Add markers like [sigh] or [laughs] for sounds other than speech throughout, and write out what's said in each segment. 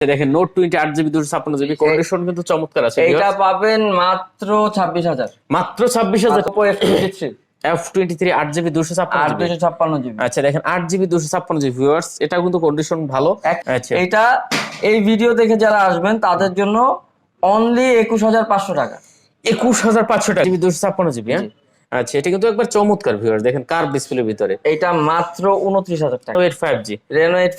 দেখেন note twenty আট GB দুশো ছাপ্পান্ন জিবি কন্ডিশন কিন্তু চমৎকার আছে এইটা পাবেন মাত্র ছাব্বিশ হাজার। মাত্র ছাব্বিশ হাজার। এফ টোয়েন্টি থ্রি আট জিবি দুশো ছাপ্পান্ন দুশো ছাপ্পান্ন জিবি আচ্ছা দেখেন আট জিবি দুশো ছাপ্পান্ন জিবি ভিউয়ার্স এটা কিন্তু কন্ডিশন ভালো। আচ্ছা। এইটা এই ভিডিও দেখে যারা আসবেন তাদের জন্য অনলি একুশ হাজার পাঁচশো টাকা। একুশ হাজার পাঁচশো টাকা। জিবি দুশো ছাপ্পান্ন জিবি হ্যাঁ? আচ্ছা এটা কিন্তু একবার চমৎকার ভিউয়ার দেখেন কার ডিসপ্লে ভিতরে। এটা মাত্র উনত্রিশ হাজার টাকা।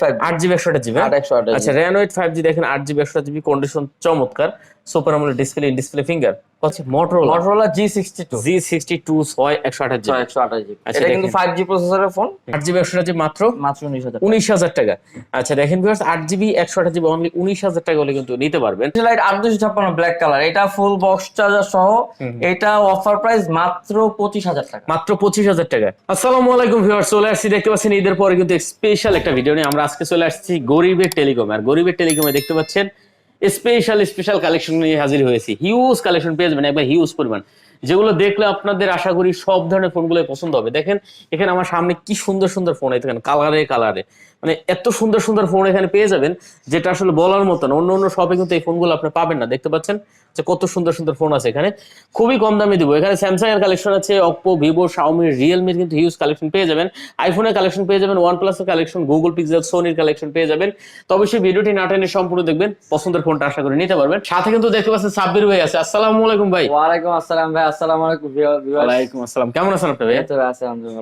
ফাইভ আট জিবি একশো আট একশো আট আচ্ছা র্যানো এইট ফাইভ জি দেখেন আট জিবি একশো জিবি কন্ডিশন চমৎকার। সুপার আমলের ডিসপ্লে ডিসপ্লে ফিঙ্গার হচ্ছে Motorola Motorola G sixty two G sixty two ছয় একশো আঠাশ জিবি একশো আঠাশ জিবি। আচ্ছা, এটা কিন্তু ফাইভ জি প্রসেসরের ফোন আট জিবি একশো জিবি মাত্র? মাত্র উনিশ হাজার উনিশ হাজার টাকা। আচ্ছা দেখেন ভিউয়ার্স আট জিবি একশো আঠাশ জিবি অনলি উনিশ হাজার টাকা হলে কিন্তু নিতে পারবেন। লাইট আট দুশো ছাপ্পান্ন ব্ল্যাক কালার এটা ফুল বক্স চার্জার সহ। এটা অফার প্রাইস মাত্র পঁচিশ হাজার টাকা। মাত্র পঁচিশ হাজার টাকা। আসসালামু আলাইকুম ভিউয়ার্স চলে আসছি। দেখতে পাচ্ছেন ঈদের পরে কিন্তু স্পেশাল একটা ভিডিও নিয়ে। আমরা আজকে চলে আসছি গরিবের টেলিকম। আর গরিবের টেলিকমে দেখতে পাচ্ছেন স্পেশাল স্পেশাল কালেকশন নিয়ে হাজির হয়েছি। হিউজ কালেকশন পেয়ে যাবেন, একবার হিউজ পরিমাণ। যেগুলো দেখলে আপনাদের আশা করি সব ধরনের ফোনগুলো পছন্দ হবে। দেখেন, এখানে আমার সামনে কি সুন্দর সুন্দর ফোন দেখেন কালারে কালারে মানে এত সুন্দর সুন্দর ফোন এখানে পেয়ে যাবেন যেটা আসলে বলার মতো না। অন্য অন্য শপে কিন্তু এই ফোনগুলো আপনি পাবেন না। দেখতে পাচ্ছেন যে কত সুন্দর সুন্দর ফোন আছে এখানে। খুবই কম দামে দিব। এখানে স্যামসাং এর কালেকশন আছে অপো ভিভো শাওমি রিয়েলমির কিন্তু হিউজ কালেকশন পেয়ে যাবেন। আইফোনের কালেকশন পেয়ে যাবেন ওয়ান প্লাসের কালেকশন গুগল পিক্সেল সোনির কালেকশন পেয়ে যাবেন। তো অবশ্যই ভিডিওটি না টেনে সম্পূর্ণ দেখবেন পছন্দের ফোনটা আশা করে নিতে পারবেন। সাথে কিন্তু দেখতে পাচ্ছেন সাব্বির ভাই আছে। আসসালামু আলাইকুম ভাই। ওয়ালাইকুম আসসালাম ভাই। আসসালামু আলাইকুম। ওয়ালাইকুম আসসালাম। কেমন আছেন আপনি ভাই।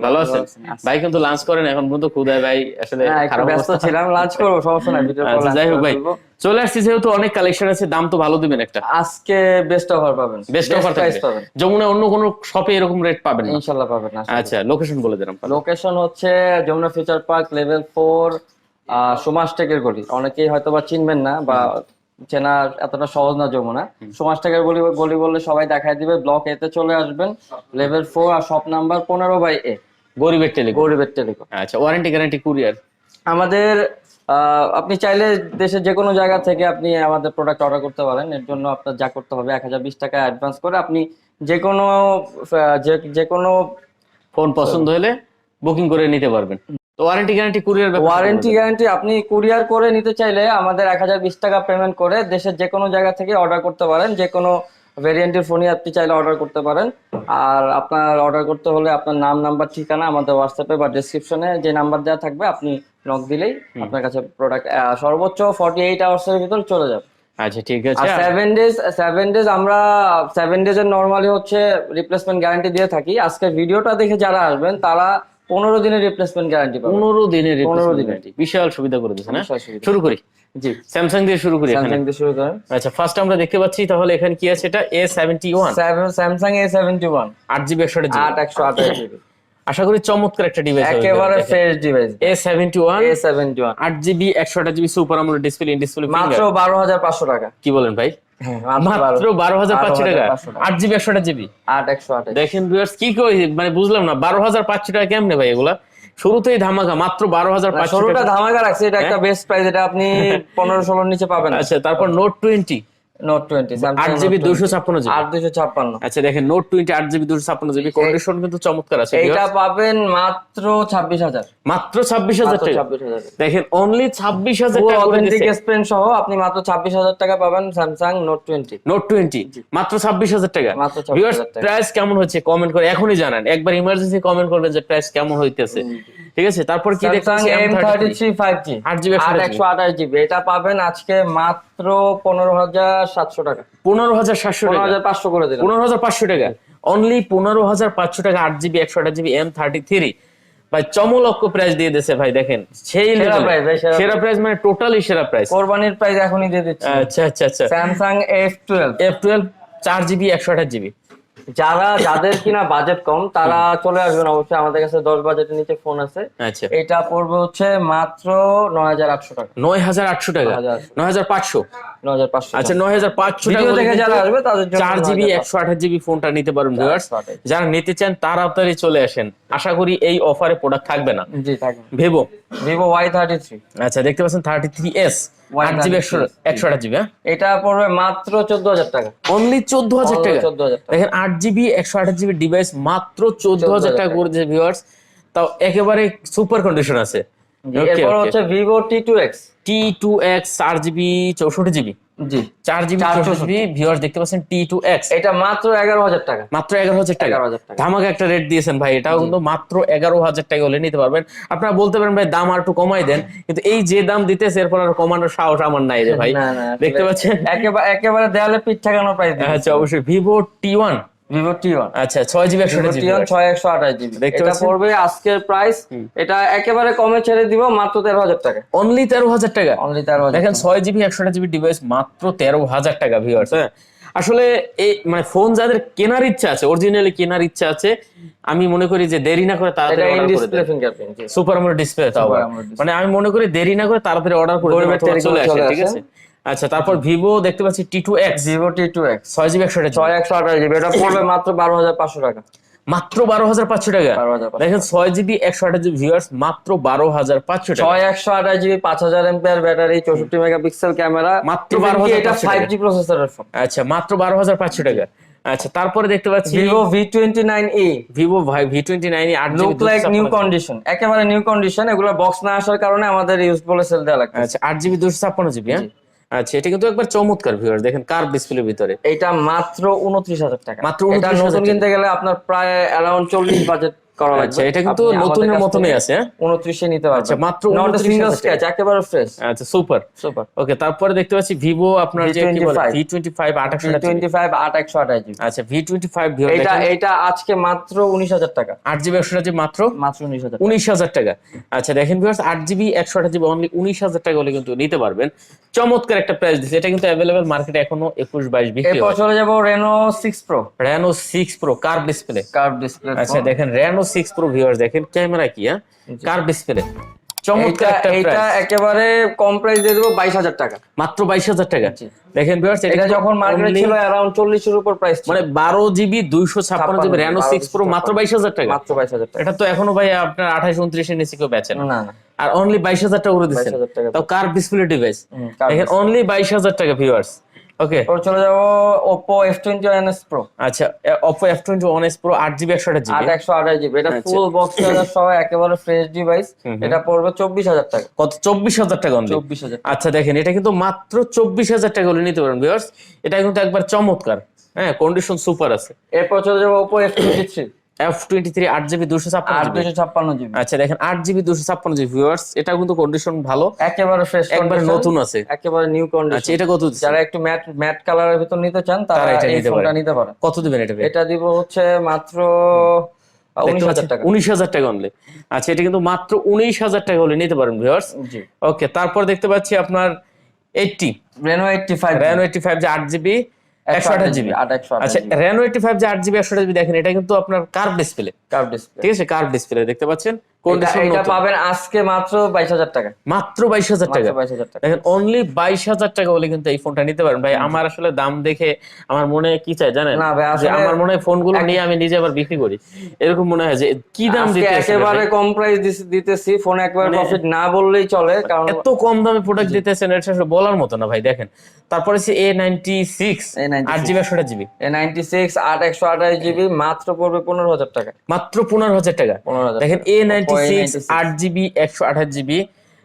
ভালো আছেন? ভাই কিন্তু লাঞ্চ করেন এখন পর্যন্ত ক্ষুদায় ভাই। আসলে হ্যাঁ, একটু ব্যস্ত ছিলাম লাঞ্চ করব সমস্যা নাই ভিডিও আচ্ছা যাই হোক ভাই। চলে আসছি যেহেতু অনেক কালেকশন আছে দাম তো ভালো দিবেন একটা। আজকে বেস্ট অফার পাবেন। বেস্ট অফার প্রাইস পাবেন। যমুনা অন্য কোনো শপে এরকম রেট পাবেন না? ইনশাআল্লাহ পাবেন আচ্ছা লোকেশন বলে দেন লোকেশন হচ্ছে Jamuna Future Park level four Suma's টেকের গলি। অনেকেই হয়তো বা চিনবেন না বা চেনা এতটা সহজ না যমুনা। সুমাস টেকের গলি গলি বললে সবাই দেখায় দিবে ব্লক এতে চলে আসবেন। লেভেল ফোর আর শপ নাম্বার পনেরো বাই এ গরিবের টেলিকম গরিবের টেলিকম আচ্ছা ওয়ারেন্টি গ্যারান্টি কুরিয়ার আমাদের আপনি চাইলে দেশের যে কোনো জায়গা থেকে আপনি আমাদের প্রোডাক্ট অর্ডার করতে পারেন। এর জন্য আপনার যা করতে হবে এক হাজার বিশ টাকা অ্যাডভান্স করে আপনি যে কোনো যে কোনো ফোন পছন্দ হলে বুকিং করে নিতে পারবেন। তো warranty guarantee courier warranty guarantee আপনি কুরিয়ার করে নিতে চাইলে আমাদের এক হাজার বিশ টাকা পেমেন্ট করে দেশের যে কোনো জায়গা থেকে অর্ডার করতে পারেন। যে কোনো ভেরিয়েন্টের ফোনই আপনি চাইলে অর্ডার করতে পারেন। আর আপনার অর্ডার করতে হলে আপনার নাম নাম্বার ঠিকানা আমাদের হোয়াটসঅ্যাপে বা ডিসক্রিপশনে যে নাম্বার দেওয়া থাকবে আপনি নক দিলেই আপনার কাছে প্রোডাক্ট সর্বোচ্চ ফর্টি এইট আওয়ার্সের ভিতর চলে যাবে। আচ্ছা ঠিক আছে। সেভেন ডেজ সেভেন ডেজ আমরা সেভেন ডেজের নর্মালি হচ্ছে রিপ্লেসমেন্ট গ্যারান্টি দিয়ে থাকি। আজকে ভিডিওটা দেখে যারা আসবেন তারা পনেরো দিনের রিপ্লেসমেন্ট গ্যারান্টি পনেরো দিনের পনেরো দিনের। বিশাল সুবিধা করে দিয়েছে না শুরু করি। জি স্যামসাং দিয়ে শুরু করি স্যামসাং দিয়ে শুরু করেন। আচ্ছা ফার্স্ট আমরা দেখতে পাচ্ছি তাহলে এখানে কি আছে এটা? A seventy one Samsung A seventy one আট জিবি একশো আট একশো আঠাশ জিবি। আশা করি চমৎকার একটা ডিভাইস একেবারে fresh device A seventy one A seventy one আট জিবি একশো আঠাশ জিবি সুপার আমলের ডিসপ্লে ডিসপ্লে মাত্র বারো হাজার পাঁচশো টাকা। কি বলেন ভাই? হ্যাঁ মাত্র বারো হাজার পাঁচশো টাকা। আট জিবি একশো আঠাশ জিবি। আট একশো দেখেন ভিউয়ার্স কি কই মানে বুঝলাম না বারো হাজার পাঁচশো টাকা কেমনে ভাই এগুলা? শুরুতেই ধামাকা মাত্র বারো হাজার পাঁচশো টাকা। ধামাকা রাখছে এটা একটা বেস্ট প্রাইস এটা আপনি [laughs] পনেরো ষোলোর নিচে পাবেন। আচ্ছা তারপর Note twenty Note GB GB আচ্ছা দেখেন নোট টোয়েন্টি আট জিবি দুশো ছাপ্পান্ন জিবি কন্ডিশন কিন্তু চমৎকার আছে এইটা পাবেন মাত্র ছাব্বিশ হাজার। মাত্র ছাব্বিশ হাজার টাকা। ছাব্বিশ হাজার। দেখেন অনলি ছাব্বিশ হাজার টাকা অথেন্টিক স্পেন সহ আপনি মাত্র ছাব্বিশ হাজার টাকা পাবেন Samsung Note twenty Note twenty মাত্র ছাব্বিশ হাজার টাকা। মাত্র 26,000 টাকা। প্রাইস কেমন হচ্ছে? কমেন্ট করে এখনই জানান। একবার ইমার্জেন্সি কমেন্ট করবেন যে প্রাইস কেমন হইতেছে। ঠিক আছে? তারপর কি থ্রি ফাইভ জি 8GB আট একশো আঠাশ জিবি এটা পাবেন আজকে মাত্র পনেরো হাজার সাতশো টাকা। পনেরো হাজার সাতশো পনেরো টাকা হাজার পাঁচশো করে দিলাম। পনেরো হাজার পাঁচশো টাকা। অনলি পনেরো হাজার পাঁচশো টাকা আট জিবি একশো আঠাশ জিবি এম থার্টি থ্রি ভাই চমলক্ষ প্রাইস দিয়ে দিছে ভাই দেখেন। সেই সেরা প্রাইস মানে টোটালি সেরা প্রাইস কোরবানির প্রাইস এখনই দিয়ে দিচ্ছি। আচ্ছা আচ্ছা আচ্ছা। Samsung F twelve F twelve চার জিবি একশো আঠাশ জিবি যারা যাদের কিনা বাজেট কম তারা চলে আসবেন অবশ্যই। আমাদের কাছে দশ বাজেটের নিচে ফোন আছে। আচ্ছা। এটা পড়বে হচ্ছে মাত্র নয় হাজার আটশো টাকা। নয় হাজার আটশো টাকা? নয় হাজার পাঁচশো? নয় হাজার পাঁচশো আচ্ছা নয় হাজার পাঁচশো টাকা কিন্তু যারা আসবে তাদের চার জিবি একশো আঠাশ জিবি ফোনটা নিতে পারেন যারা নিতে চান তাড়াতাড়ি চলে আসেন। আশা করি এই অফারে প্রোডাক্ট থাকবে না। জি থাকবে। ভেবো ভিভো ওয়াই থার্টি থ্রি আচ্ছা দেখতে পাচ্ছেন থার্টি থ্রি এস আট জিবি একশো একশো আঠাশ জিবি হ্যাঁ? এটা পড়বে মাত্র চোদ্দ হাজার টাকা। অনলি চোদ্দ হাজার টাকা? চোদ্দ হাজার দেখেন আট জিবি একশো আঠাশ জিবি ডিভাইস মাত্র চোদ্দ হাজার টাকা করে ভিউয়ার্স তাও একেবারে সুপার কন্ডিশন আছে। এরপর হচ্ছে Vivo T two X T two X চার জিবি চৌষট্টি জিবি। জি। চার জিবি চৌষট্টি ভিউয়ার্স দেখতে পাচ্ছেন টি টু এক্স এটা মাত্র এগারো হাজার টাকা। মাত্র এগারো হাজার টাকা। ধামাকা একটা রেট দিয়েছেন ভাই। এটাও কিন্তু মাত্র এগারো হাজার টাকা হলে নিতে পারবেন। আপনারা বলতে পারেন ভাই দাম আর একটু কমাই দেন। কিন্তু এই যে দাম দিতেছে এরপর আর কমানোর সাহস আমার নাই রে ভাই। দেখতে পাচ্ছেন? একেবারে একেবারে দেয়ালে পিঠ ঠেকানো প্রাইস আচ্ছা অবশ্যই। Vivo T one Vivo T one আচ্ছা ছয় জিবি একশো টি ওয়ান ছয় একশো আঠাশ জিবি এটা পড়বে আজকের প্রাইস এটা একেবারে কমে ছেড়ে দিব মাত্র তেরো হাজার টাকা। অনলি তেরো হাজার টাকা? অনলি তেরো হাজার দেখেন ছয় জিবি একশো জিবি ডিভাইস মাত্র তেরো হাজার টাকা ভিউয়ার্স হ্যাঁ। আসলে এই মানে ফোন যাদের কেনার ইচ্ছা আছে অরিজিনালি কেনার ইচ্ছা আছে আমি মনে করি যে দেরি না করে তাড়াতাড়ি অর্ডার করে সুপার আমোলেড ডিসপ্লে তাও। মানে আমি মনে করি দেরি না করে তাড়াতাড়ি অর্ডার করে চলে আসে ঠিক আছে? আচ্ছা তারপর ভিভো দেখতে পাচ্ছি T two X Vivo T two X ছয় জিবি একশো ছয় একশো আঠাশ জিবি এটা পড়বে মাত্র বারো হাজার পাঁচশো টাকা। মাত্র বারো হাজার পাঁচশো টাকা? বারো হাজার দেখেন ছয় জিবি একশো আঠাশ জিবি ভিউয়ার্স মাত্র বারো হাজার পাঁচশো টাকা। ছয় একশো আঠাশ জিবি পাঁচ হাজার এমপিআর ব্যাটারি চৌষট্টি মেগাপিক্সেল ক্যামেরা মাত্র 12,500 এটা ফাইভ জি প্রসেসরের ফোন আচ্ছা মাত্র বারো হাজার পাঁচশো টাকা। আচ্ছা তারপরে দেখতে পাচ্ছি Vivo V twenty nine A Vivo ভাই ভি টোয়েন্টি নাইন আট লুক লাইক নিউ কন্ডিশন একেবারে নিউ কন্ডিশন এগুলো বক্স না আসার কারণে আমাদের ইউজ বলে সেল দেওয়া লাগছে আচ্ছা আট জিবি দুশো ছাপ্পান্ন জিবি হ্যাঁ? আচ্ছা এটা কিন্তু একবার চমৎকার ভিউয়ার দেখেন কার ডিসপ্লের ভিতরে। এটা মাত্র উনত্রিশ হাজার টাকা। মাত্র 29,000 নতুন কিনতে গেলে আপনার প্রায় অ্যারাউন্ড চল্লিশ বাজেট করা লাগবে। আচ্ছা এটা কিন্তু নতুনের মতনই আছে। হ্যাঁ উনত্রিশে নিতে পারবেন। আচ্ছা, মাত্র নট 29,000 সিঙ্গেল স্ক্র্যাচ একেবারে ফ্রেশ আচ্ছা সুপার সুপার ওকে তারপরে দেখতে পাচ্ছি ভিভো আপনার যে কি বলে V25 ভি টোয়েন্টি ফাইভ আঠাশশো টোয়েন্টি ফাইভ আট একশো আঠাশ জিবি আচ্ছা এটা এটা আজকে মাত্র উনিশ হাজার টাকা। মাত্র? মাত্র উনিশ হাজার টাকা। আচ্ছা দেখেন ভিউয়ার্স অনলি উনিশ হাজার টাকা হলে কিন্তু নিতে পারবেন। চমৎকার একটা প্রাইস দিচ্ছে। এটা কিন্তু অ্যাভেলেবেল মার্কেটে এখনও একুশ বাইশ বিক্রি এরপর চলে যাব Reno six Pro Reno six Pro কার ডিসপ্লে কার্ভ ডিসপ্লে আচ্ছা দেখেন রেনো সিক্স প্রো ভিউয়ার্স দেখেন ক্যামেরা কি হ্যাঁ? কার ডিসপ্লে চমৎকার এটা। একেবারে কম প্রাইস দিয়ে দেবো বাইশ হাজার টাকা। মাত্র বাইশ হাজার টাকা। দেখেন ভিউয়ার্স এটা যখন মার্কেটে ছিল অ্যারাউন্ড চল্লিশের উপর প্রাইস মানে বারো জিবি দুইশো ছাপ্পান্ন জিবি রেনো প্রো মাত্র বাইশ হাজার টাকা। মাত্র বাইশ হাজার টাকা। এটা তো এখনও ভাই আপনার আঠাশ উনত্রিশের নিচে কেউ না। আর অনলি বাইশ হাজার টাকা করে দিচ্ছেন। 22,000। তাও কার ডিসপ্লে ডিভাইস দেখেন অনলি বাইশ হাজার টাকা ভিউয়ার্স ওকে এরপর চলে যাব টোয়েন্টি ওয়ান এস প্রো আচ্ছা জিবি একশো আঠাশ জিবি এটা। ফুল বক্স চার্জার সহ একেবারে ফ্রেশ ডিভাইস এটা পড়বে চব্বিশ হাজার টাকা। কত? চব্বিশ হাজার টাকা অনলি চব্বিশ হাজার আচ্ছা দেখেন এটা কিন্তু মাত্র চব্বিশ হাজার টাকা হলে নিতে পারেন ভিউয়ার্স এটা কিন্তু একবার চমৎকার। হ্যাঁ কন্ডিশন সুপার আছে। এরপর চলে যাব twenty three F twenty three আট জিবি দুশো ছাপ্পান্ন জিবি আচ্ছা দেখেন আট জিবি দুশো ছাপ্পান্ন জিবি ভিউয়ার্স এটা কিন্তু কন্ডিশন ভালো। একেবারে ফ্রেশ একবার নতুন আছে। একেবারে নিউ আচ্ছা এটা কত যারা একটু ম্যাট ম্যাট কালারের ভিতর নিতে চান তারা এটা নিতে পারে। নিতে কত দিবেন এটা এটা দিব হচ্ছে মাত্র উনিশ হাজার টাকা। অনলি আচ্ছা এটা কিন্তু মাত্র উনিশ হাজার টাকা হলে নিতে পারেন ভিউয়ার্স ওকে তারপর দেখতে পাচ্ছি আপনার eighty Reno eighty five Reno eighty five যে আট জিবি একশো আঠাশ জিবি আচ্ছা রেনো এইটি ফাইভ যে আট জিবি একশো আঠাশ জিবি দেখেন এটা কিন্তু আপনার কার্ভ ডিসপ্লে কার্ভ ডিসপ্লে ঠিক আছে? কার্ভ ডিসপ্লে দেখতে পাচ্ছেন? এটা পাবেন আজকে মাত্র বাইশ হাজার টাকা। মাত্র বাইশ হাজার টাকা। মাত্র বাইশ হাজার টাকা। দেখেন অনলি বাইশ হাজার টাকা হলে কিন্তু এই ফোনটা নিতে পারেন। ভাই আমার আসলে দাম দেখে আমার মনে কি চাই জানেন? না ভাই, আমার মনে হয় ফোনগুলো নিয়ে আমি নিজে আবার বিক্রি করি। এরকম মনে হয় যে কি দাম দিতে একেবারে কম প্রাইস দিতেছি। ফোন একবারে মানে প্রফিট না বললেই চলে কারণ এত কম দামে প্রোডাক্ট দিতেছেন এটা আসলে বলার মতো না ভাই দেখেন। তারপরে সে এ নাইনটি সিক্স আট জিবি একশো জিবি। এ নাইনটি সিক্স আট একশো আঠাশ জিবি মাত্র পড়বে পনেরো হাজার টাকা। মাত্র পনেরো হাজার টাকা। দেখেন এ নাইনটি সিক্স A96 আট জিবি একশো আঠাশ জিবি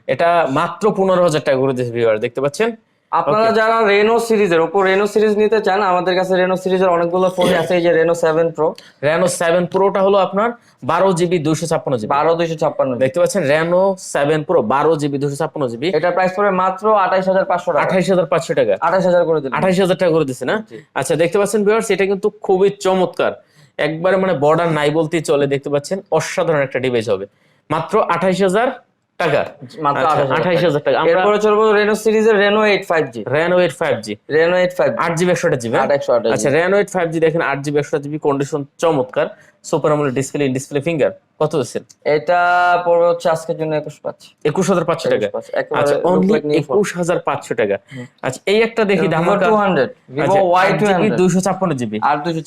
এটা মাত্র পনেরো হাজার টাকা করে দিয়েছে ভিউয়ার দেখতে পাচ্ছেন? আপনারা যারা রেনো সিরিজের ওপো রেনো সিরিজ নিতে চান আমাদের কাছে রেনো সিরিজের অনেকগুলো ফোন আছে এই যে Reno seven Pro Reno seven প্রোটা হলো আপনার বারো জিবি দুশো ছাপ্পান্ন জিবি বারো দুইশো ছাপ্পান্ন দেখতে পাচ্ছেন র্যানো সেভেন প্রো বারো জিবি দুশো ছাপ্পান্ন জিবি এটা প্রাইস পড়বে মাত্র আঠাইশ হাজার পাঁচশো টাকা। আঠাইশ হাজার পাঁচশো টাকা। আঠাইশ হাজার করে আঠাইশ হাজার টাকা করে দিচ্ছে না? আচ্ছা দেখতে পাচ্ছেন ভিউয়ার্স এটা কিন্তু খুবই চমৎকার। একবারে মানে বর্ডার নাই বলতেই চলে দেখতে পাচ্ছেন? অসাধারণ একটা ডিভাইস হবে। মাত্র আঠাইশ হাজার টাকা আচ্ছা, আঠাইশ হাজার টাকা। এরপরে চলবো রেনো সিরিজের Reno eight five G eight five G Reno eight five আট জিবি একশো জিবি আঠাশ আচ্ছা এইট ফাইভ জি দেখেন আট জিবি একশো জিবি কন্ডিশন চমৎকার। সুপার ডিসপ্লে ডিসপ্লে ফিঙ্গার কত দিচ্ছেন এটা পড়বে হচ্ছে আজকের জন্য একুশ পাচ্ছি একুশ হাজার পাঁচশো টাকা। আচ্ছা অনলি। একুশ হাজার পাঁচশো টাকা। আচ্ছা এই একটা দেখি ধামাকা two hundred Vivo Y two দুইশো ছাপ্পান্ন জিবি।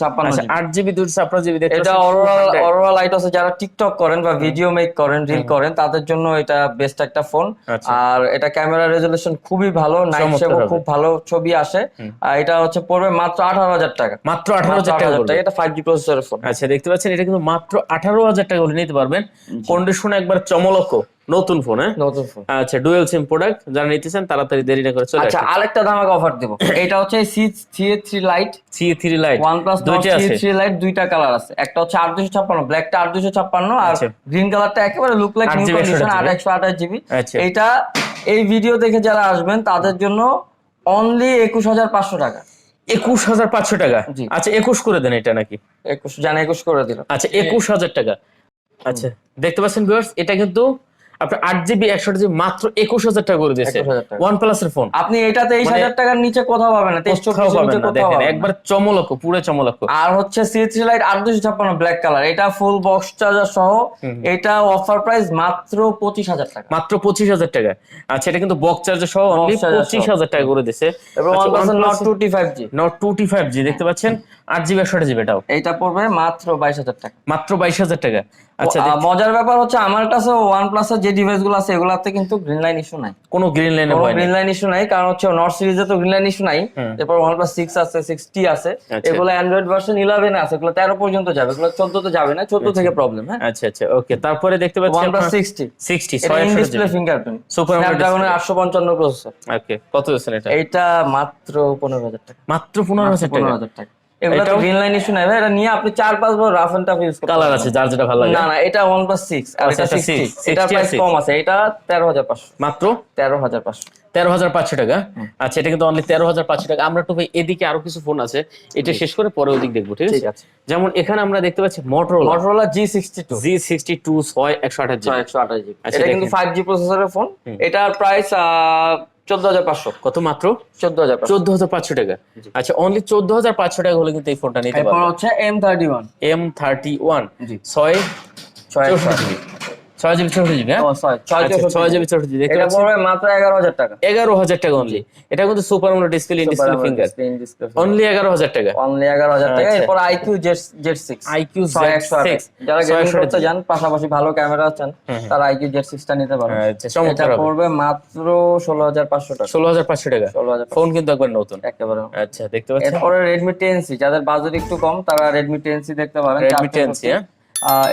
ছাপ্পান্ন আচ্ছা জিবি। আট জিবি দুইশো ছাপ্পান্ন জিবি দেখতে এটা অরোরা অরোরা লাইট আছে যারা টিকটক করেন বা ভিডিও মেক করেন রিল করেন তাদের জন্য এটা বেস্ট একটা ফোন আচ্ছা। আর এটা ক্যামেরা রেজলিউশন খুবই ভালো নাইট শেপও খুব ভালো ছবি আসে। আর এটা হচ্ছে পড়বে মাত্র আঠারো হাজার টাকা। মাত্র আঠারো হাজার টাকা 18,000 টাকা এটা ফাইভ জি প্রসেসরের ফোন আচ্ছা দেখতে পাচ্ছেন এটা কিন্তু মাত্র আঠারো হাজার টাকা হলে নিতে পারবেন। কন্ডিশন একবার চমলক্ষ নতুন ফোন হ্যাঁ? নতুন ফোন আচ্ছা ডুয়েল সিম প্রোডাক্ট যারা নিতেছেন তাড়াতাড়ি দেরি না করে চলে আচ্ছা আরেকটা ধামাকা অফার দেবো। [coughs] এটা হচ্ছে C C three lite C three lite one plus দুইটা আছে। থ্রি লাইট দুইটা কালার আছে। একটা হচ্ছে আট দুশো ছাপ্পান্ন ব্ল্যাকটা আট দুশো ছাপ্পান্ন আর আচ্ছা। গ্রিন কালারটা একেবারে লুক লাইক নিউ কন্ডিশন আট একশো আঠাশ জিবি আচ্ছা। এইটা এই ভিডিও দেখে যারা আসবেন তাদের জন্য অনলি একুশ হাজার পাঁচশো টাকা। একুশ হাজার পাঁচশো টাকা। আচ্ছা একুশ করে দেন এটা নাকি? একুশ জানা একুশ করে দিল আচ্ছা একুশ হাজার টাকা। আচ্ছা দেখতে পাচ্ছেন ভিউয়ার্স এটা কিন্তু আপনার আট জিবি একশো জিবি মাত্র একুশ হাজার টাকা করে দিয়েছে। 21,000 ওয়ান প্লাস এর ফোন আপনি এটা তেইশ মানে- হাজার টাকার নিচে কোথাও পাবেন না তেইশ কোথাও পাবেন না দেখেন একবার চমলক্ষ পুরো চমলক্ষ। আর হচ্ছে সি থ্রি লাইট আট দুশো ছাপ্পান্ন ব্ল্যাক কালার এটা ফুল বক্স চার্জার সহ এটা অফার প্রাইস মাত্র পঁচিশ হাজার টাকা। মাত্র পঁচিশ হাজার টাকা। আচ্ছা এটা কিন্তু বক্স চার্জার সহ অনলি পঁচিশ হাজার টাকা করে এবং one percent not two T five G not two T five G দেখতে পাচ্ছেন? আট জিবি একশো জিবি এটাও। এইটা পড়বে মাত্র বাইশ হাজার টাকা। মাত্র বাইশ হাজার টাকা। আচ্ছা মজার ব্যাপার হচ্ছে আমার কাছে ওয়ানের যে ডিভাইসগুলো আছে এগুলাতে কিন্তু গ্রিন লাইন ইস্যু নাই। কোনো গ্রিন লাইনে হয় গ্রিন লাইন ইস্যু নাই কারণ হচ্ছে নর্থ সিরিজে তো গ্রিন লাইন ইস্যু নাই। এরপর প্লাস সিক্স আছে সিক্স টি আছে। আচ্ছা। এগুলো অ্যান্ড্রয়েড ভার্সন ইলেভেন আছে এগুলো তেরো পর্যন্ত যাবে এগুলো চোদ্দ তো যাবে না চোদ্দ থেকে প্রবলেম হ্যাঁ। আচ্ছা আচ্ছা ওকে তারপরে দেখতে পাচ্ছি প্লাস সিক্সটি সিক্সটি ছয় ডিসপ্লে। ফিঙ্গারপ্রিন্ট স্ন্যাপড্রাগনের আটশো পঞ্চান্ন প্রসেসর ওকে কত দিচ্ছেন এটা? এইটা মাত্র পনেরো হাজার টাকা। মাত্র পনেরো হাজার টাকা? পনেরো হাজার টাকা। এগুলো তো গ্রিন লাইন ইস্যু নাই ভাই এটা নিয়ে আপনি চার পাঁচ বার রাফ এন্ড টাফ ইউজ করতে কালার আছে যার যেটা ভালো লাগে। না না এটা আর আচ্ছা, এটা এটা সিক্সটি 6, এটা প্রাইস কম আছে এটা তেরো হাজার পাঁচশো। মাত্র? তেরো হাজার পাঁচশো। তেরো হাজার পাঁচশো টাকা? আচ্ছা এটা কিন্তু অনলি তেরো হাজার পাঁচশো টাকা। আমরা একটু ভাই এদিকে আরও কিছু ফোন আছে এটা শেষ করে পরে ওদিক দেখব ঠিক আছে? যেমন এখানে আমরা দেখতে পাচ্ছি Motorola Motorola G sixty two G sixty two ছয় একশো আঠাশ একশো আঠাশ জিবি আচ্ছা, এটা কিন্তু ফাইভ জি প্রসেসরের ফোন এটার প্রাইস চোদ্দ হাজার পাঁচশো। কত মাত্র? চোদ্দ হাজার চোদ্দ হাজার পাঁচশো টাকা। আচ্ছা অনলি চোদ্দ হাজার পাঁচশো টাকা হলে কিন্তু এই ফোনটা নিতে এরপর হচ্ছে M thirty one M thirty one ছয় ছয় ছয় জিবি চৌষট্টি জিবি ছয় জিবি চৌষট্টি জিবি এটা পড়বে মাত্র এগারো হাজার টাকা। এগারো হাজার টাকা অনলি এটা কিন্তু super Moto display display finger only এগারো হাজার টাকা। অনলি এগারো হাজার টাকা। আচ্ছা। এরপর iQOO Z Z six iQOO ছয় একশো যারা গেমিং করতে যান পাশাপাশি ভালো ক্যামেরা আছেন তারা আইকিউ জেড সিক্সটা নিতে পারেন আচ্ছা এটা পড়বে মাত্র ষোলো হাজার পাঁচশো টাকা। ষোলো হাজার পাঁচশো টাকা। ষোলো হাজার ফোন কিন্তু একবার নতুন। একেবারে আচ্ছা দেখতে পাচ্ছেন? এরপরে রেডমি টেন সি যাদের বাজেট একটু কম তারা রেডমি টেন সি দেখতে পারেন। রেডমি টেন সি হ্যাঁ?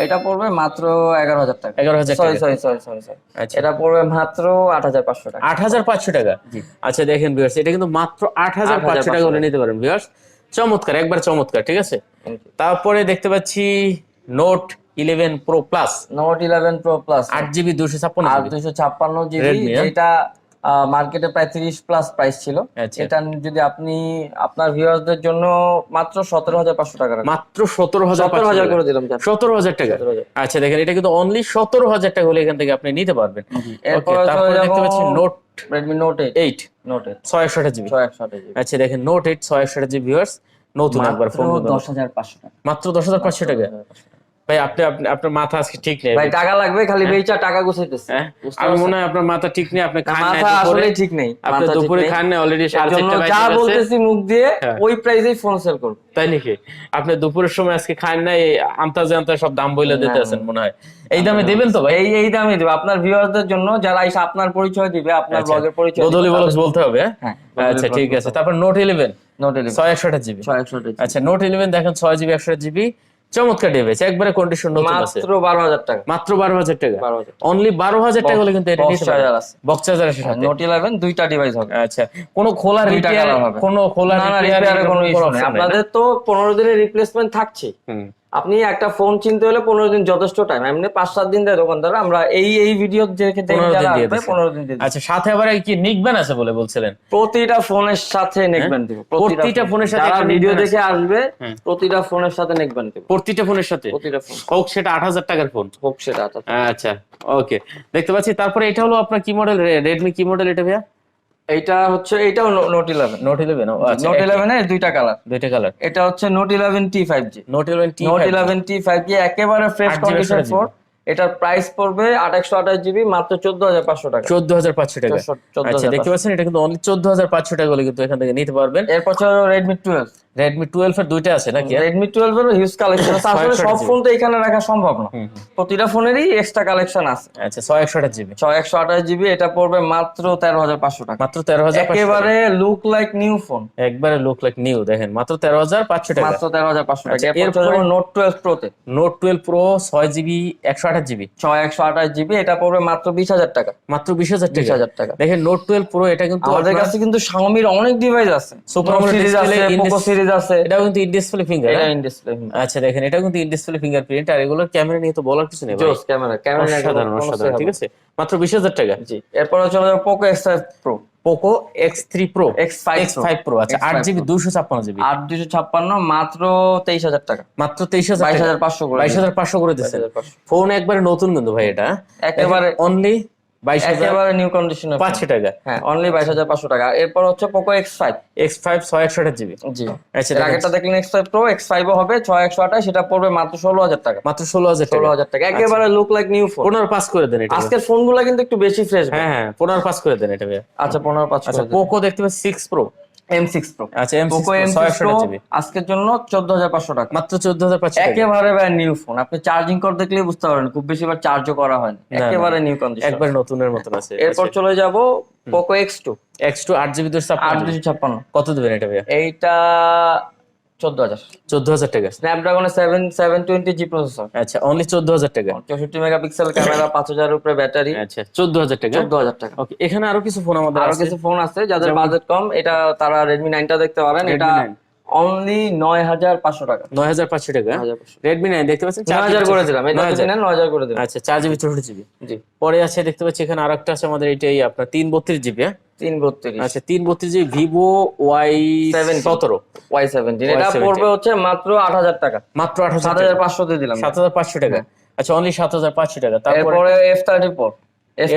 এটা পড়বে মাত্র এগারো হাজার টাকা। এগারো হাজার সরি সরি সরি সরি আচ্ছা। এটা পড়বে মাত্র আট হাজার পাঁচশো টাকা। আট হাজার পাঁচশো টাকা? আচ্ছা দেখেন ভিউয়ার্স এটা কিন্তু মাত্র আট হাজার পাঁচশো টাকা হলে নিতে পারেন ভিউয়ার্স চমৎকার একবার চমৎকার ঠিক আছে? তারপরে দেখতে পাচ্ছি Note eleven Pro plus Note eleven Pro plus আট জিবি দুশো ছাপ্পান্ন আর দুশো ছাপ্পান্ন জিবি? যেটা মার্কেটে প্রায় তিরিশ প্লাস প্রাইস ছিল। আচ্ছা। এটা যদি আপনি আপনার ভিউয়ারদের জন্য মাত্র সতেরো হাজার পাঁচশো টাকা মাত্র সতেরো হাজার সতেরো হাজার করে দিলাম সতেরো হাজার টাকা। আচ্ছা দেখেন এটা কিন্তু অনলি সতেরো হাজার টাকা হলে এখান থেকে আপনি নিতে পারবেন। এরপর দেখতে পাচ্ছি Note Redmi Note eight eight Note eight ছয় একশো জিবি ছয় একশো জিবি আচ্ছা দেখেন নোট এইট ছয় একশো জিবি ভিউয়ার্স নতুন একবার ফোন দশ হাজার পাঁচশো টাকা। মাত্র দশ হাজার পাঁচশো টাকা। ভাই আপনি আপনি- আপনার মাথা আজকে ঠিক নেই। ভাই টাকা লাগবে খালি বেচা টাকা গুছাইতেছে। হ্যাঁ? আমি মনে হয় আপনার মাথা ঠিক নেই আপনি খান মাথা আসলে ঠিক নেই। আপনি দুপুরে খান না অলরেডি যা বলতেছি মুখ দিয়ে হ্যাঁ। ওই প্রাইসেই ফোন সেল করব তাই নাকি? আপনি দুপুরের সময় আজকে খান নাই আমতাজে আমতা সব দাম বইলে দিতে আছেন মনে হয়। এই দামে দেবেন তো ভাই? এই এই দামে দেবে। আপনার ভিউয়ারদের জন্য যারা এসে আপনার পরিচয় দিবে আপনার ব্লগের পরিচয় বদলি বলস বলতে হবে হ্যাঁ? হ্যাঁ। আচ্ছা ঠিক আছে। তারপর নোট ইলেভেন নোট ইলেভেন ছয় একশো জিবি। ছয় একশো আচ্ছা নোট ইলেভেন দেখেন ছয় জিবি একশো জিবি। চমৎকার ডিভাইস একবারে কন্ডিশন নতুন আছে। মাত্র বারো হাজার টাকা। মাত্র বারো হাজার টাকা। বারো হাজার অনলি বারো হাজার টাকা হলে কিন্তু এটা নিতে পারবে বক্স চার্জার আছে সাথে। নোট ইলেভেন দুইটা ডিভাইস হবে। আচ্ছা কোনো খোলা রিপেয়ার। কোনো খোলা রিপেয়ারের কোনো ইস্যু নেই। আপনাদের তো পনেরো দিনের রিপ্লেসমেন্ট থাকছে। হুম। আপনি একটা ফোন চিনতে হলে পনেরো দিন যথেষ্ট টাইম এমনি পাঁচ সাত দিন দেয় দোকানদার আমরা এই এই ভিডিও পনেরো দিন দিয়ে আচ্ছা সাথে আবার কি নিকবেন আছে বলে বলছিলেন? প্রতিটা ফোনের সাথে নেকবেন দিব। হ্যাঁ? প্রতিটা ফোনের সাথে একটা ভিডিও দেখে আসবে হ্যাঁ। প্রতিটা ফোনের সাথে নেকবেন দিব। প্রতিটা ফোনের সাথে? প্রতিটা ফোন হোক সেটা আট হাজার টাকার ফোন হোক সেটা। আচ্ছা ওকে দেখতে পাচ্ছি তারপরে এটা হলো আপনার কি মডেল রেডমি কি মডেল এটা ভাইয়া? এইটা হচ্ছে এইটাও Note eleven Note eleven Note eleven এর দুইটা কালার দুইটা কালার এটা হচ্ছে Note eleven T five G Note eleven T Note eleven T five G একেবারে ফ্রেশ কন্ডিশন ফোর এটার প্রাইস পড়বে আট একশো আঠাশ জিবি মাত্র চোদ্দ হাজার পাঁচশো টাকা। চোদ্দ হাজার পাঁচশো টাকা। আচ্ছা দেখতে পাচ্ছেন এটা কিন্তু অনলি চোদ্দ হাজার পাঁচশো টাকা হলে কিন্তু এখান থেকে নিতে পারবেন। এরপর রেডমি টুয়েলভ রেডমি টুয়েলভ এর দুইটা আছে নাকি? রেডমি টুয়েলভ এর হিউজ কালেকশন আছে। আসলে সব ফোন তো এখানে রাখা সম্ভব না। প্রতিটা ফোনেরই এক্সট্রা কালেকশন আছে। আচ্ছা ছয় একশো আঠাশ জিবি ছয় একশো আঠাশ জিবি এটা পড়বে মাত্র তেরো হাজার পাঁচশো টাকা। মাত্র তেরো হাজার একেবারে লুক লাইক নিউ ফোন একবারে লুক লাইক নিউ দেখেন মাত্র তেরো হাজার পাঁচশো টাকা। মাত্র তেরো হাজার পাঁচশো টাকা। আচ্ছা, এরপর নোট টুয়েলভ প্রোতে নোট টুয়েলভ প্রো ছয় জিবি একশো আঠাশ জিবি। ছয় একশো আঠাশ জিবি এটা পড়বে মাত্র বিশ হাজার টাকা। মাত্র বিশ হাজার বিশ হাজার টাকা। দেখেন নোট টুয়েলভ প্রো এটা কিন্তু আমাদের কাছে কিন্তু শাওমির অনেক ডিভাইস আছে। Series display, আছে পোকো সিরিজ আছে। এটাও কিন্তু ইন ডিসপ্লে ফিঙ্গার এটা ইন ডিসপ্লে আচ্ছা দেখেন এটা কিন্তু ইন ডিসপ্লে ফিঙ্গারপ্রিন্ট আর এগুলোর ক্যামেরা নিয়ে তো বলার কিছু নেই জোস ক্যামেরা ক্যামেরা অসাধারণ অসাধারণ ঠিক আছে? মাত্র বিশ হাজার টাকা। জি এরপরে চলে যাবে Poco X Pro Poco X three Pro X five five Pro আচ্ছা আট জিবি দুশো ছাপ্পান্ন জিবি আট দুশো ছাপ্পান্ন মাত্র তেইশ হাজার টাকা। মাত্র তেইশ হাজার বাইশ হাজার পাঁচশো করে বাইশ হাজার পাঁচশো করে দিচ্ছে ফোন একবারে নতুন কিন্তু ভাই এটা। একেবারে অনলি বাইশ একেবারে নিউ কন্ডিশন পাঁচশো টাকা। হ্যাঁ। অনলি বাইশ হাজার পাঁচশো টাকা। এরপর হচ্ছে Poco X five X five ছয় একশো আঠাশ জিবি জি। আচ্ছা আগেরটা দেখলেন X five Pro X five হবে ছয় একশো আঠাশ সেটা পড়বে মাত্র ষোলো হাজার টাকা। মাত্র ষোলো হাজার ষোলো হাজার টাকা। একেবারে লুক লাইক নিউ ফোন পনেরো পাস করে দেন আজকের ফোনগুলো কিন্তু একটু বেশি ফ্রেশ হ্যাঁ হ্যাঁ পনেরো পাস করে দেন এটা আচ্ছা পনেরো আচ্ছা পোকো দেখতে পাচ্ছি six Pro M six Pro আচ্ছা M Poco M six Pro GB আজকের জন্য চোদ্দ হাজার পাঁচশো টাকা। মাত্র চোদ্দ হাজার পাঁচশো টাকা। একেবারে ভাই নিউ ফোন আপনি চার্জিং করে দেখলেই বুঝতে পারবেন খুব বেশি বার চার্জও করা হয় না। একেবারে নিউ কন্ডিশন একবার নতুনের মতন আছে। এরপর চলে যাব Poco X two X two আট জিবি দুশো আট ছাপ্পান্ন ছাপ্পান্ন। কত দেবেন এটা ভাইয়া? এইটা চোদ্দ হাজার। চোদ্দ হাজার টাকা। স্ন্যাপড্রাগনের seven seven twenty G processor আচ্ছা অনলি চোদ্দ হাজার টাকা। চৌষট্টি মেগাপিক্সেল ক্যামেরা পাঁচ হাজারের উপরে ব্যাটারি। আচ্ছা চোদ্দ হাজার টাকা। চোদ্দ হাজার টাকা। ওকে এখানে আরও কিছু ফোন আমাদের আরও কিছু ফোন আছে যাদের বাজেট কম এটা তারা রেডমি নাইনটা দেখতে পারেন। এটা 9 অনলি নয় হাজার পাঁচশো টাকা। নয় হাজার পাঁচশো টাকা। রেডমি নাইন দেখতে পাচ্ছেন? নয় হাজার করে দিলাম নয় হাজার। করে দিলাম। আচ্ছা চার জিবি চৌষট্টি জিবি। জি। পরে আছে দেখতে পাচ্ছি এখানে আর একটা আছে আমাদের এটাই আপনার তিন বত্রিশ জিবি হ্যাঁ? তিন বত্রিশ। আচ্ছা তিন বত্রিশ জিবি ভিভো ওয়াই 70 সতেরো। Y seventeen. এটা পড়বে হচ্ছে মাত্র আট হাজার টাকা। মাত্র আট সাত হাজার পাঁচশো দিয়ে দিলাম। সাত হাজার পাঁচশো টাকা। আচ্ছা অনলি সাত হাজার পাঁচশো টাকা। তারপরে F thirty four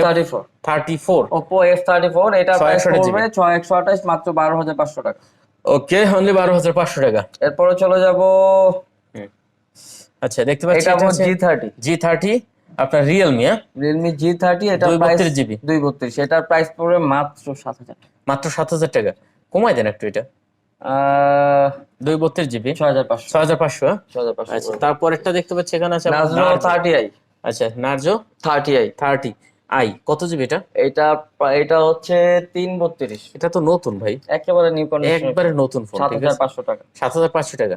thirty four thirty four Oppo F thirty four এটা ছয় প্রাইস পড়বে ছয় একশো আঠাশ মাত্র বারো হাজার পাঁচশো টাকা। ওকে অনলি বারো হাজার পাঁচশো টাকা। এরপরে চলে যাব। আচ্ছা দেখতে পাচ্ছি এটা জি থার্টি জি থার্টি আপনার রিয়েলমি হ্যাঁ? রিয়েলমি জি থার্টি এটা বত্রিশ জিবি দুই বত্রিশ। এটার প্রাইস পড়বে মাত্র সাত হাজার মাত্র সাত হাজার টাকা। কমাই দেন একটু এটা। দুই বত্রিশ জিবি ছয় হাজার পাঁচশো। ছয় হাজার পাঁচশো হ্যাঁ? ছয় হাজার পাঁচশো। আচ্ছা তারপরেরটা দেখতে পাচ্ছি এখানে আছে Narzo। থার্টি আই আচ্ছা Narzo thirty i thirty i কত জিবি এটা? এটা এটা হচ্ছে তিন বত্রিশ। এটা তো নতুন ভাই। একেবারে নিউ কন্ডিশন একবারে নতুন ফোন সাত হাজার পাঁচশো টাকা। সাত হাজার পাঁচশো টাকা।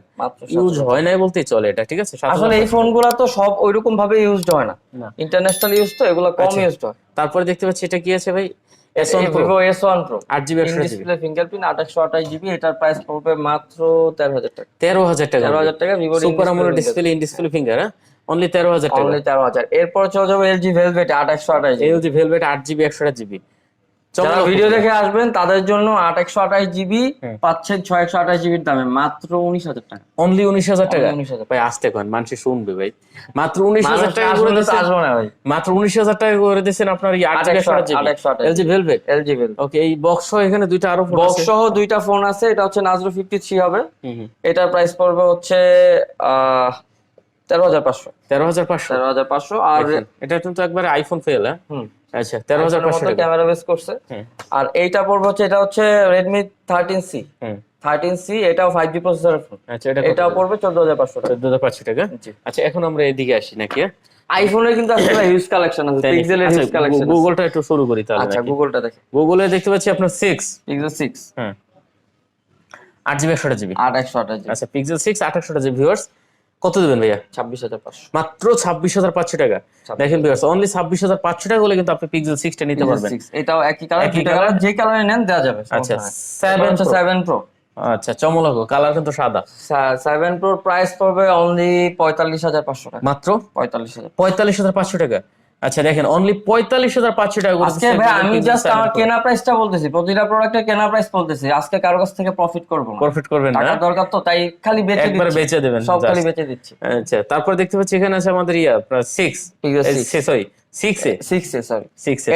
ইউজ হয় নাই বলতেই চলে এটা ঠিক আছে? আসলে এই ফোনগুলো তো সব ওইরকম ভাবে ইউজড হয় না। ইন্টারন্যাশনাল ইউজ তো এগুলো কম আচ্ছা। ইউজড হয়। তারপরে দেখতে পাচ্ছি এটা কি আছে ভাই? S one Vivo S one Pro আট জিবি একশো ডিসপ্লে ফিঙ্গারপ্রিন্ট আঠাশশো আঠাশ জিবি এটার প্রাইস পড়বে মাত্র তেরো হাজার টাকা। তেরো হাজার টাকা তেরো হাজার টাকা Vivo super AMOLED display in display finger হ্যাঁ? অনলি তেরো হাজার টাকা। অনলি তেরো হাজার। এরপর চলে যাব এলজি ভেলভেট আঠাশশো আঠাশ জিবি। এলজি ভেলভেট আট জিবি একশো জিবি। যারা ভিডিও দেখে আসবেন তাদের জন্য আট একশো আঠাশ জিবি হুম। পাচ্ছেন ছয় একশো আঠাশ জিবির দামে। মাত্র উনিশ হাজার টাকা। অনলি উনিশ হাজার টাকা? ভাই আসতে কন মানুষ শুনবে ভাই। মাত্র উনিশ হাজার টাকা করে আসব না ভাই। মাত্র উনিশ হাজার টাকা করে দিচ্ছেন আপনার এই আট একশো 828 LG velvet LG velvet okay এই বক্স এখানে দুইটা আরও বক্স সহ দুইটা ফোন আছে। এটা হচ্ছে নাজরো ফিফটি থ্রি হবে। এটার প্রাইস পড়বে হচ্ছে আহ তেরো হাজার পাঁচশো। তেরো হাজার পাঁচশো? তেরো হাজার পাঁচশো আর এটা কিন্তু একবারে আইফোন ফেল হ্যাঁ? আচ্ছা তেরো হাজার পাঁচশো ক্যামেরা বেস করছে। আর এইটা পড়বে হচ্ছে এটা হচ্ছে রেডমি থার্টিন সি হুম। থার্টিন সি এটাও ফাইভ জি প্রসেসরের ফোন আচ্ছা এটা এটাও পড়বে চোদ্দ হাজার পাঁচশো চোদ্দ হাজার পাঁচশো টাকা? আচ্ছা এখন আমরা এদিকে আসি নাকি হ্যাঁ? আইফোনের কিন্তু আসলে হিউজ কালেকশন আছে পিক্সেলের হিউজ কালেকশন গুগলটা একটু শুরু করি তাহলে আচ্ছা গুগলটা দেখে। গুগলে দেখতে পাচ্ছি আপনার সিক্স পিক্সেল সিক্স হ্যাঁ। আট জিবি একশোটা জিবি আট একশো আঠাশ জিবি আচ্ছা পিক্সেল সিক্স আঠাশশোটা জিবি ভিউয়ার্স কত দেবেন ভাইয়া? ছাব্বিশ হাজার পাঁচশো। মাত্র ছাব্বিশ হাজার পাঁচশো টাকা। দেখেন ভিউয়ার্স অনলি ছাব্বিশ হাজার পাঁচশো টাকা হলে কিন্তু আপনি পিক্সেল সিক্সটা নিতে পারবেন। এটাও একই কালার একই দুইটা কালার? যে কালারে নেন দেওয়া যাবে আচ্ছা সেভেন সেভেন সেভেন প্রো আচ্ছা চমলক কালার কিন্তু সাদা। সেভেন প্রোর প্রাইস পড়বে অনলি পঁয়তাল্লিশ হাজার পাঁচশো টাকা। মাত্র? পঁয়তাল্লিশ হাজার পঁয়তাল্লিশ হাজার পাঁচশো টাকা। আচ্ছা দেখেন অনলি পঁয়তাল্লিশ হাজার পাঁচশো টাকা আজকে ভাই আমি জাস্ট 7 আমার। কেনা প্রাইসটা বলতেছি প্রতিটা প্রোডাক্টের কেনা প্রাইস বলতেছি আজকে কারও কাছ থেকে প্রফিট করব না। প্রফিট করবেন না? দরকার তো তাই খালি বেচে একবারে বেচে দেবেন সব। খালি বেচে দিচ্ছি। আচ্ছা তারপর দেখতে পাচ্ছি এখানে আছে আমাদের ইয়া সিক্স। সরি এ?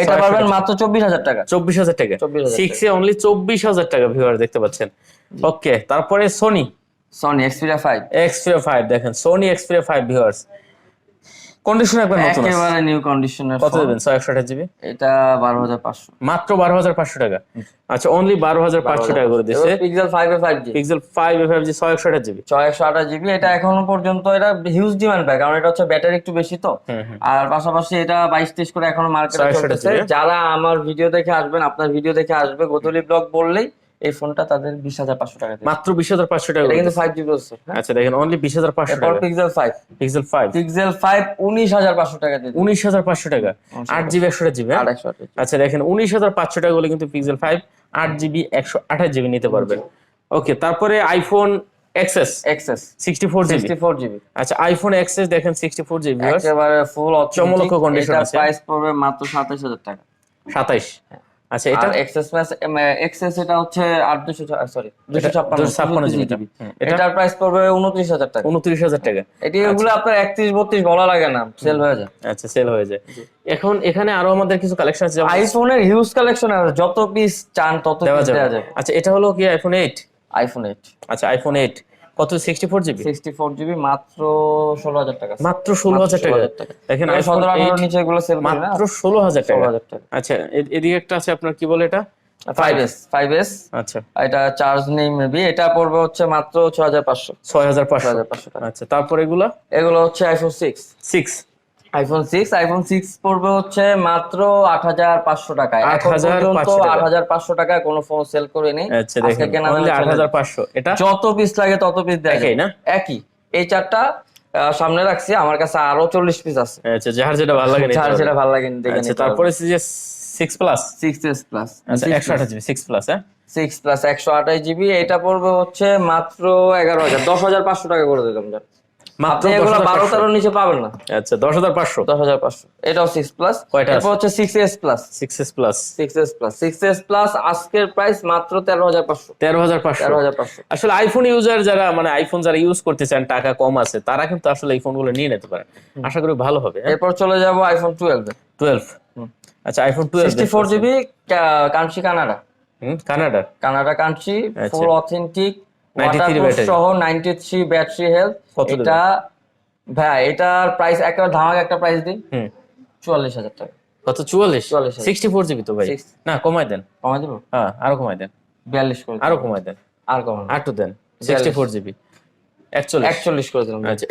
এটা পাবেন মাত্র চব্বিশ হাজার টাকা। চব্বিশ হাজার টাকা। সিক্স এ অনলি চব্বিশ হাজার টাকা ভিউয়ার দেখতে পাচ্ছেন। ওকে তারপরে Sony Sony Xperia five Xperia five দেখেন Sony Xperia five viewers condition একবার নতুন আছে। একেবারে নিউ কন্ডিশনের কত দেবেন? ছয় একশো আঠাশ জিবি এটা বারো হাজার পাঁচশো। মাত্র বারো হাজার পাঁচশো টাকা। আচ্ছা অনলি টাকা করে পিক্সেল এ পিক্সেল জিবি এটা এখনও পর্যন্ত এটা হিউজ ডিমান্ড পায় কারণ এটা হচ্ছে ব্যাটারি একটু বেশি তো। আর পাশাপাশি এটা বাইশ তেইশ করে এখনও মার্কেটে 628 যারা আমার ভিডিও দেখে আসবেন আপনার ভিডিও দেখে আসবে। গোতলি ব্লগ বললেই এই ফোনটা তাদের বিশ হাজার পাঁচশো টাকা মাত্র বিশ হাজার পাঁচশো টাকা এটা কিন্তু ফাইভ জিবি প্রসেসর আচ্ছা দেখেন অনলি বিশ হাজার পাঁচশো টাকা। Pixel five Pixel five Pixel five উনিশ হাজার পাঁচশো টাকা দিয়ে উনিশ হাজার পাঁচশো টাকা। আট জিবি একশো জিবি আর আচ্ছা দেখেন উনিশ হাজার পাঁচশো টাকা হলে কিন্তু পিক্সেল ফাইভ আট জিবি একশো আঠাশ জিবি নিতে পারবেন। ওকে তারপরে iPhone XS XS sixty four GB. Four GB. আচ্ছা আইফোন এক্সএস দেখেন সিক্সটি ফোর জিবি একেবারে ফুল চমলক্ষ condition আছে। প্রাইস পড়বে মাত্র সাতাশ হাজার টাকা। সাতাইশ। আচ্ছা এটা এক্সেস ম্যাচ এক্সেস এটা হচ্ছে আট দুশো সরি দুশো ছাপ্পান্ন জিবি এটার প্রাইস পড়বে উনত্রিশ হাজার টাকা। উনত্রিশ হাজার টাকা। এটি এগুলো আপনার একত্রিশ বত্রিশ বলা লাগে না সেল হয়ে যায়। আচ্ছা সেল হয়ে যায়। এখন এখানে আরও আমাদের কিছু কালেকশন আছে আইফোনের হিউজ কালেকশন আছে যত পিস চান তত দেওয়া যাবে। আচ্ছা এটা হলো কি আইফোন এইট আইফোন এইট আচ্ছা আইফোন এইট কত? Sixty four GB sixty four GB মাত্র ষোলো হাজার টাকা। মাত্র ষোলো হাজার টাকা। 16,000 টাকা। দেখেন সতেরো আঠারো নিচে এগুলো সেল করি না। মাত্র ষোলো হাজার ষোলো টাকা। হাজার টাকা। আচ্ছা এদিকে একটা আছে আপনার কি বলে এটা? ফাইভ এস ফাইভ এস আচ্ছা। এটা চার্জ নেই মেবি এটা পড়বে হচ্ছে মাত্র ছ হাজার পাঁচশো। ছয় হাজার ছ পাঁচশো হাজার পাঁচশো টাকা। আচ্ছা তারপর এগুলা? এগুলো হচ্ছে iPhone six six iPhone six iPhone six পড়বে হচ্ছে মাত্র আট হাজার পাঁচশো টাকায়। এখন পর্যন্ত টাকা। আট হাজার পাঁচশো টাকায় কোনো ফোন সেল করে নেই। আচ্ছা আজকে কেনা আট হাজার পাঁচশো। এটা? যত পিস লাগে তত পিস একই না? একই। এই চারটা সামনে রাখছি। আমার কাছে আরও চল্লিশ পিস আছে। আচ্ছা যার যেটা ভালো লাগে যার যেটা ভালো লাগে দেখে আচ্ছা তারপরে যে six plus six S plus একশো আঠাশ জিবি সিক্স প্লাস হ্যাঁ? সিক্স প্লাস একশো আঠাশ জিবি। এটা পড়বে হচ্ছে মাত্র এগারো হাজার। দশ হাজার পাঁচশো টাকা করে দিলাম। মাত্র এগুলো নিচে পাবেন না। আচ্ছা এটাও প্লাস কয়টা এরপর হচ্ছে প্লাস প্লাস প্লাস প্লাস আজকের প্রাইস মাত্র তেরো হাজার পাঁচশো। তেরো হাজার পাঁচশো। তেরো হাজার পাঁচশো। আসলে আইফোন ইউজার যারা মানে আইফোন যারা ইউজ করতে চান টাকা কম আছে তারা কিন্তু আসলে এই ফোনগুলো নিয়ে নিতে পারেন। আশা করি ভালো হবে এরপর চলে যাব আইফোন টুয়েলভ টুয়েলভ আচ্ছা iPhone twelve sixty four GB country Canada. Canada আচ্ছা। ফুল অথেন্টিক 93 সহ নাইনটি থ্রি ব্যাটারি হেলথ এটা ভাই এটার প্রাইস একেবারে ধামাকা একটা প্রাইস দিই হুম। চুয়াল্লিশ হাজার টাকা। কত চুয়াল্লিশ? 44 সিক্সটি ফোর জিবি তো ভাই। না কমাই দেন। কমাই দেবো? হ্যাঁ আরও কমাই দেন। করে আরও কমাই দেন। আর কমানো আটু দেন। সিক্সটি ফোর জিবি একচল্লিশ। একচল্লিশ করে দিলাম। আচ্ছা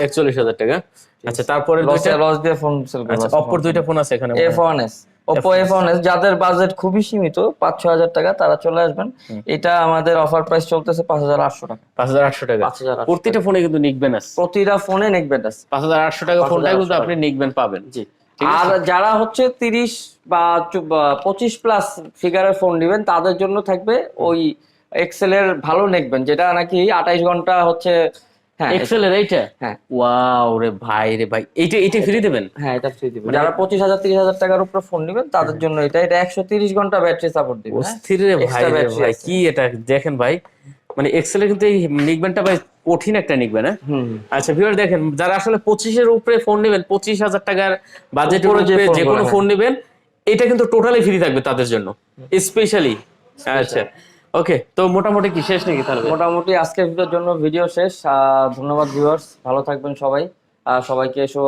টাকা। আচ্ছা তারপরে দুইটা লস দিয়ে ফোন সেল আচ্ছা অপর দুইটা ফোন আছে এখানে। এস ওপো এফ যাদের বাজেট খুবই সীমিত পাঁচ ছ হাজার টাকা তারা চলে আসবেন। এটা আমাদের অফার প্রাইস চলতেছে পাঁচ হাজার আটশো টাকা। পাঁচ হাজার আটশো টাকা। পাঁচ হাজার আটশো প্রতিটা ফোনে কিন্তু আছে প্রতিটা ফোনে আছে পাঁচ হাজার আটশো টাকা ফোনটা কিন্তু আপনি নিকবেন পাবেন। জি। আর যারা হচ্ছে তিরিশ বা পঁচিশ প্লাস ফিগারের ফোন নেবেন তাদের জন্য থাকবে ওই এক্সেল এর ভালো নেকবেন যেটা নাকি আঠাইশ ঘণ্টা হচ্ছে এক্সেল এর এইটা? হ্যাঁ। ওয়াও রে ভাই রে ভাই। এইটা এইটা ফ্রি দেবেন? হ্যাঁ এটা ফ্রি দিবেন। যারা পঁচিশ হাজার তিরিশ হাজার টাকার উপরে ফোন নেবেন তাদের জন্য এটা এটা একশো তিরিশ ঘণ্টা ব্যাটারি সাপোর্ট দিবে হ্যাঁ? অস্থির রে ভাই রে ভাই। কি এটা? দেখেন ভাই মানে এক্সেল কিন্তু এই নিকবেনটা ভাই কঠিন একটা নিকবেন হ্যাঁ? আচ্ছা ভিউয়ার দেখেন যারা আসলে পঁচিশের উপরে ফোন নেবেন পঁচিশ হাজার টাকার বাজেটের উপরে যে কোনো হ্যাঁ। ফোন নেবেন এটা কিন্তু টোটালি ফ্রি থাকবে তাদের জন্য স্পেশালি আচ্ছা। ওকে তো মোটামুটি কি শেষ নাকি তাহলে? মোটামুটি আজকের ভিডিওর জন্য ভিডিও শেষ। ধন্যবাদ ভিউয়ার্স ভালো থাকবেন সবাই। আর সবাইকে এসো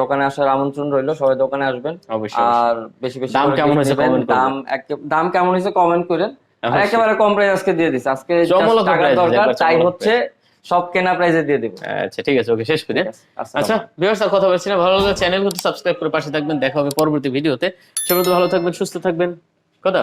দোকানে আসার আমন্ত্রণ রইল সবাই দোকানে আসবেন। আর বেশি বেশি দাম কেমন হয়েছে। দাম দাম কেমন হয়েছে কমেন্ট করেন। একেবারে কম প্রাইস আজকে দিয়ে দিচ্ছে আজকে টাকার দরকার তাই হচ্ছে সব কেনা প্রাইসে দিয়ে দিব। আচ্ছা ঠিক আছে ওকে শেষ করে আচ্ছা ভিউয়ার্স আর কথা বলছি না ভালো লাগলে চ্যানেল সাবস্ক্রাইব করে পাশে থাকবেন। দেখা হবে পরবর্তী ভিডিওতে সে পর্যন্ত ভালো থাকবেন সুস্থ থাকবেন। কথা